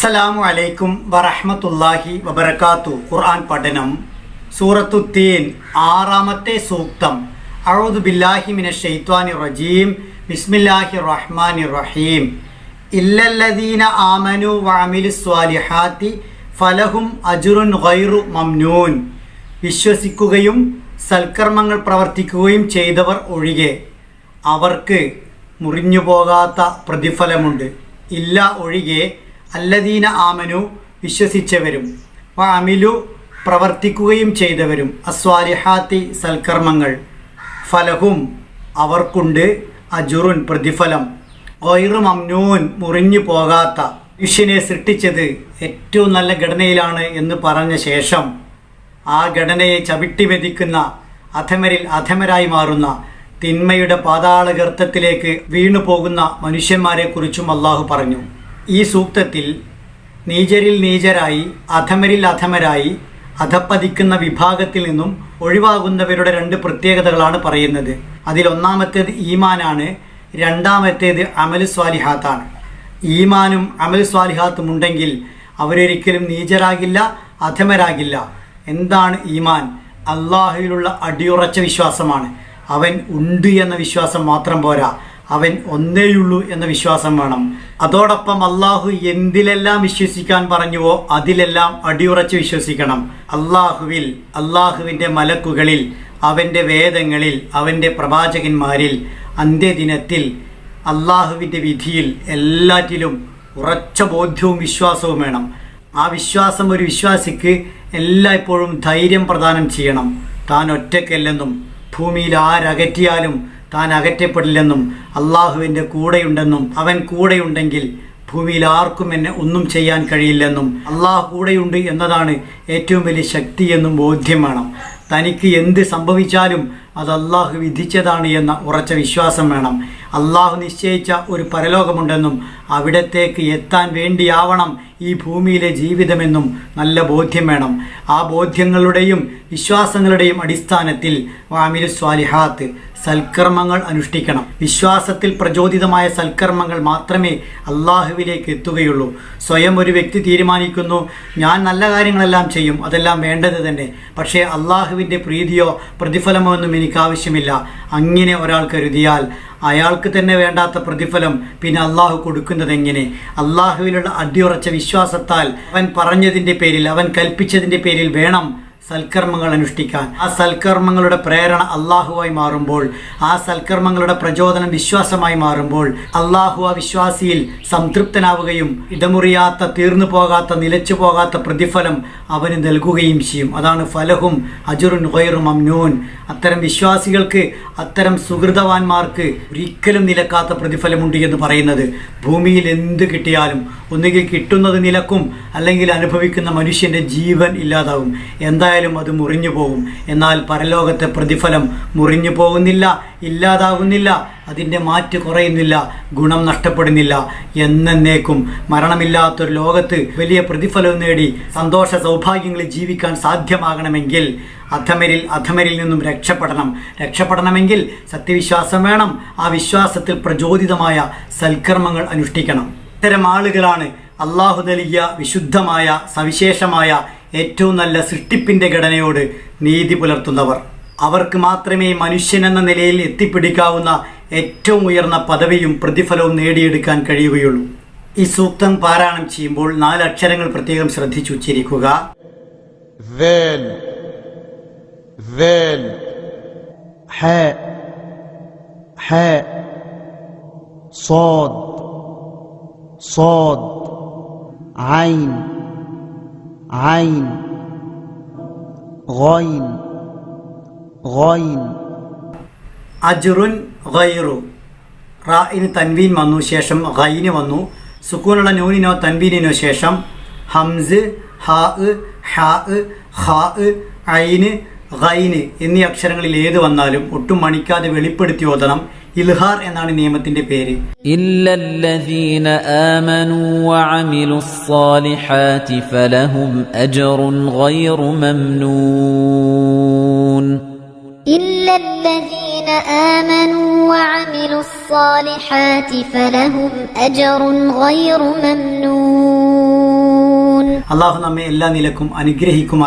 അസ്സലാമു അലൈക്കും വറഹ്മത്തുള്ളാഹി വബർക്കാത്തു ഖുർആൻ പഠനം സൂറത്തു തീൻ ആറാമത്തെ സൂക്തം. അഊദു ബില്ലാഹി മിന ഷെയ്ത്വാനി റജീം. ബിസ്മില്ലാഹി റഹ്മാനി റഹീം. ഇല്ലല്ലദീന ആമനു വഅമിലുസ് സ്വാലിഹാത്തി ഫലഹും അജുറുൻ ഗൈറു മംനൂൻ. വിശ്വസിക്കുകയും സൽക്കർമ്മങ്ങൾ പ്രവർത്തിക്കുകയും ചെയ്തവർ ഒഴികെ അവർക്ക് മുറിഞ്ഞു പോകാത്ത പ്രതിഫലമുണ്ട്. ഇല്ല ഒഴികെ അല്ലദീന ആമനു വിശ്വസിച്ചവരും അമിലു പ്രവർത്തിക്കുകയും ചെയ്തവരും. അസ്വാലിഹാത്തി സൽക്കർമ്മങ്ങൾ. ഫലഹും അവർക്കുണ്ട് അജുറുൻ പ്രതിഫലം. ഗൈറു മംനൂൻ മുറിഞ്ഞു പോകാത്ത മനുഷ്യനെ സൃഷ്ടിച്ചത് ഏറ്റവും നല്ല ഘടനയിലാണ് എന്ന് പറഞ്ഞ ശേഷം ആ ഘടനയെ ചവിട്ടി മെതിക്കുന്ന അധമരിൽ അധമരായി മാറുന്ന തിന്മയുടെ പാതാളഗർത്തത്തിലേക്ക് വീണു പോകുന്ന മനുഷ്യന്മാരെ കുറിച്ചും അള്ളാഹു പറഞ്ഞു. ഈ സൂക്തത്തിൽ നീചരിൽ നീചരായി അധമരിൽ അധമരായി അധപ്പതിക്കുന്ന വിഭാഗത്തിൽ നിന്നും ഒഴിവാകുന്നവരുടെ രണ്ട് പ്രത്യേകതകളാണ് പറയുന്നത്. അതിൽ ഒന്നാമത്തേത് ഈമാനാണ് രണ്ടാമത്തേത് അമൽ സ്വാലിഹാത്താണ്. ഈമാനും അമൽ സ്വാലിഹാത്തും ഉണ്ടെങ്കിൽ അവരൊരിക്കലും നീചരാകില്ല അധമരാകില്ല. എന്താണ് ഈമാൻ? അള്ളാഹുവിലുള്ള അടിയുറച്ച വിശ്വാസമാണ്. അവൻ ഉണ്ട് എന്ന വിശ്വാസം മാത്രം പോരാ. അവൻ ഒന്നേയുള്ളൂ എന്ന വിശ്വാസം വേണം. അതോടൊപ്പം അള്ളാഹു എന്തിലെല്ലാം വിശ്വസിക്കാൻ പറഞ്ഞുവോ അതിലെല്ലാം അടിയുറച്ച് വിശ്വസിക്കണം. അള്ളാഹുവിൽ അള്ളാഹുവിന്റെ മലക്കുകളിൽ അവന്റെ വേദങ്ങളിൽ അവന്റെ പ്രവാചകന്മാരിൽ അന്ത്യദിനത്തിൽ അള്ളാഹുവിന്റെ വിധിയിൽ എല്ലാറ്റിലും ഉറച്ച ബോധ്യവും വിശ്വാസവും വേണം. ആ വിശ്വാസം ഒരു വിശ്വാസിക്ക് എല്ലായ്പ്പോഴും ധൈര്യം പ്രദാനം ചെയ്യണം. താൻ ഒറ്റയ്ക്കല്ലെന്നും ഭൂമിയിൽ ആരകറ്റിയാലും താൻ അകറ്റപ്പെടില്ലെന്നും അള്ളാഹുവിന്റെ കൂടെയുണ്ടെന്നും അവൻ കൂടെയുണ്ടെങ്കിൽ ഭൂമിയിൽ ആർക്കും എന്നെ ഒന്നും ചെയ്യാൻ കഴിയില്ലെന്നും അള്ളാഹു കൂടെയുണ്ട് എന്നതാണ് ഏറ്റവും വലിയ ശക്തി എന്നും ബോധ്യം തനിക്ക് എന്ത് സംഭവിച്ചാലും അത് അള്ളാഹു വിധിച്ചതാണ് എന്ന ഉറച്ച വിശ്വാസം വേണം. അള്ളാഹു നിശ്ചയിച്ച ഒരു പരലോകമുണ്ടെന്നും അവിടത്തേക്ക് എത്താൻ വേണ്ടിയാവണം ഈ ഭൂമിയിലെ ജീവിതമെന്നും നല്ല ബോധ്യം വേണം. ആ ബോധ്യങ്ങളുടെയും വിശ്വാസങ്ങളുടെയും അടിസ്ഥാനത്തിൽ വാമിൽ സ്വാലിഹാത്ത് സൽക്കർമ്മങ്ങൾ അനുഷ്ഠിക്കണം. വിശ്വാസത്തിൽ പ്രചോദിതമായ സൽക്കർമ്മങ്ങൾ മാത്രമേ അള്ളാഹുവിലേക്ക് എത്തുകയുള്ളൂ. സ്വയം ഒരു വ്യക്തി തീരുമാനിക്കുന്നു ഞാൻ നല്ല കാര്യങ്ങളെല്ലാം ചെയ്യും അതെല്ലാം വേണ്ടത് തന്നെ. പക്ഷേ അള്ളാഹുവിന്റെ പ്രീതിയോ പ്രതിഫലമോ ഒന്നും എനിക്ക് ആവശ്യമില്ല അങ്ങനെ ഒരാൾ കരുതിയാൽ അയാൾക്ക് തന്നെ വേണ്ടാത്ത പ്രതിഫലം പിന്നെ അള്ളാഹു കൊടുക്കുന്നത് എങ്ങനെ? അള്ളാഹുവിലുള്ള അടിയുറച്ച വിശ്വാസത്താൽ അവൻ പറഞ്ഞതിന്റെ പേരിൽ അവൻ കൽപ്പിച്ചതിന്റെ പേരിൽ വേണം സൽക്കർമ്മങ്ങൾ അനുഷ്ഠിക്കാൻ. ആ സൽക്കർമ്മങ്ങളുടെ പ്രേരണ അള്ളാഹുവായി മാറുമ്പോൾ ആ സൽക്കർമ്മങ്ങളുടെ പ്രചോദനം വിശ്വാസമായി മാറുമ്പോൾ അള്ളാഹു ആ വിശ്വാസിയിൽ സംതൃപ്തനാവുകയും ഇടമുറിയാത്ത തീർന്നു പോകാത്ത നിലച്ചു പോകാത്ത പ്രതിഫലം അവന് നൽകുകയും ചെയ്യും. അതാണ് ഫലഹും അജുറുൻ ഹൊയറും അമ്നൂൻ അത്തരം വിശ്വാസികൾക്ക് അത്തരം സുഹൃതവാന്മാർക്ക് ഒരിക്കലും നിലക്കാത്ത പ്രതിഫലമുണ്ട് എന്ന് പറയുന്നത്. ഭൂമിയിൽ എന്ത് കിട്ടിയാലും ഒന്നുകിൽ കിട്ടുന്നത് നിലക്കും അല്ലെങ്കിൽ അനുഭവിക്കുന്ന മനുഷ്യന്റെ ജീവൻ ഇല്ലാതാവും. എന്തായാലും അത് മുറിഞ്ഞു പോകും. എന്നാൽ പരലോകത്തെ പ്രതിഫലം മുറിഞ്ഞു പോകുന്നില്ല ഇല്ലാതാകുന്നില്ല അതിന്റെ മാറ്റ് കുറയുന്നില്ല ഗുണം നഷ്ടപ്പെടുന്നില്ല എന്നേക്കും മരണമില്ലാത്തൊരു ലോകത്ത് വലിയ പ്രതിഫലം നേടി സന്തോഷ സൗഭാഗ്യങ്ങളിൽ ജീവിക്കാൻ സാധ്യമാകണമെങ്കിൽ അധമരിൽ അധമരിൽ നിന്നും രക്ഷപ്പെടണം. രക്ഷപ്പെടണമെങ്കിൽ സത്യവിശ്വാസം വേണം. ആ വിശ്വാസത്തിൽ പ്രചോദിതമായ സൽക്കർമ്മങ്ങൾ അനുഷ്ഠിക്കണം. ഇത്തരം ആളുകളാണ് അള്ളാഹു നൽകിയ വിശുദ്ധമായ സവിശേഷമായ ഏറ്റവും നല്ല സൃഷ്ടിപ്പിൻ്റെ ഘടനയോട് നീതി പുലർത്തുന്നവർ അവർക്ക് മാത്രമേ മനുഷ്യൻ എന്ന നിലയിൽ എത്തിപ്പിടിക്കാവുന്ന ഏറ്റവും ഉയർന്ന പദവിയും പ്രതിഫലവും നേടിയെടുക്കാൻ കഴിയുകയുള്ളൂ ഈ സൂക്തം പാരായണം ചെയ്യുമ്പോൾ നാല് അക്ഷരങ്ങൾ പ്രത്യേകം ശ്രദ്ധിച്ചു ഉച്ചരിക്കുക ذال ذال حاء حاء صاد صاد عين عين غين غين അജുറുൻ ഗൈറു റായിന് തൻവീൻ വന്നു ശേഷം ഗൈന് വന്നു സുക്കൂനുള്ള നൂനിനോ തൻവീനിനോ ശേഷം ഹംസ് ഹാ ഹാ ഹാ ഐന് ഖൈന് എന്നീ അക്ഷരങ്ങളിൽ ഏത് വന്നാലും ഒട്ടും മണിക്കാതെ വെളിപ്പെടുത്തി ഓതണം. ഇൽഹാർ എന്നാണ് നിയമത്തിന്റെ പേര്. അള്ളാഹു നമ്മെ എല്ലാ നിലക്കും അനുഗ്രഹിക്കുമാർ